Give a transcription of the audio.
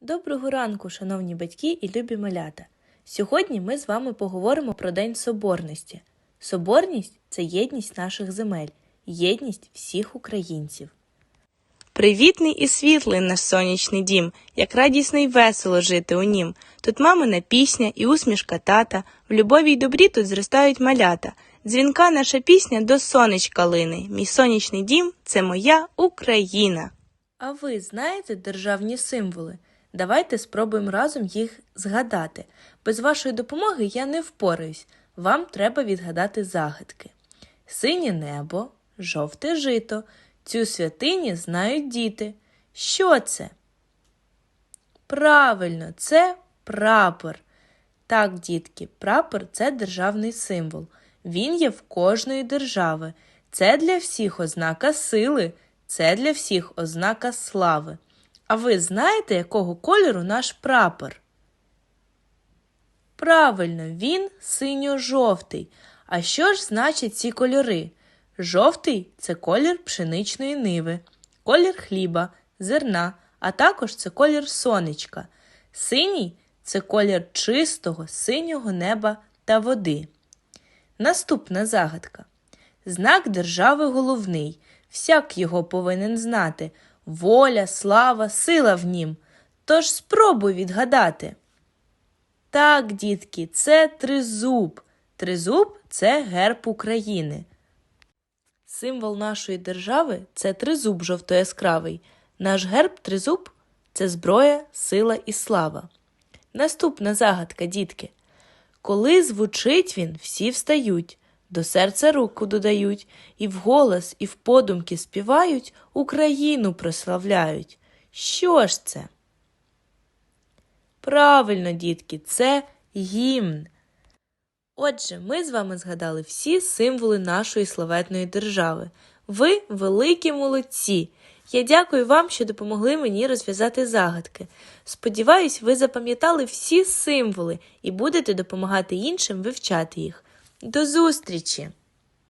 Доброго ранку, шановні батьки і любі малята. Сьогодні ми з вами поговоримо про День Соборності. Соборність це єдність наших земель, єдність всіх українців. Привітний і світлий наш сонячний дім, як радісно й весело жити у нім. Тут мамина пісня і усмішка тата, в любові й добрі тут зростають малята. Дзвінка наша пісня до сонечка лине. Мій сонячний дім це моя Україна. А ви знаєте державні символи? Давайте спробуємо разом їх згадати. Без вашої допомоги я не впораюсь. Вам треба відгадати загадки. Синє небо, жовте жито. Цю святині знають діти. Що це? Правильно, це прапор. Так, дітки, прапор це державний символ. Він є в кожної держави. Це для всіх ознака сили, це для всіх ознака слави. А ви знаєте, якого кольору наш прапор? Правильно, він синьо-жовтий. А що ж значать ці кольори? Жовтий це колір пшеничної ниви, колір хліба, зерна, а також це колір сонечка. Синій це колір чистого синього неба та води. Наступна загадка. Знак держави головний, всяк його повинен знати. Воля, слава, сила в нім. Тож спробуй відгадати. Так, дітки, це тризуб. Тризуб це герб України. Символ нашої держави це тризуб жовто-яскравий. Наш герб тризуб це зброя, сила і слава. Наступна загадка, дітки. Коли звучить він, всі встають, до серця руку додають, і вголос, і в подумки співають, Україну прославляють. Що ж це? Правильно, дітки, це гімн. Отже, ми з вами згадали всі символи нашої славетної держави. Ви великі молодці. Я дякую вам, що допомогли мені розв'язати загадки. Сподіваюсь, ви запам'ятали всі символи і будете допомагати іншим вивчати їх. До зустрічі!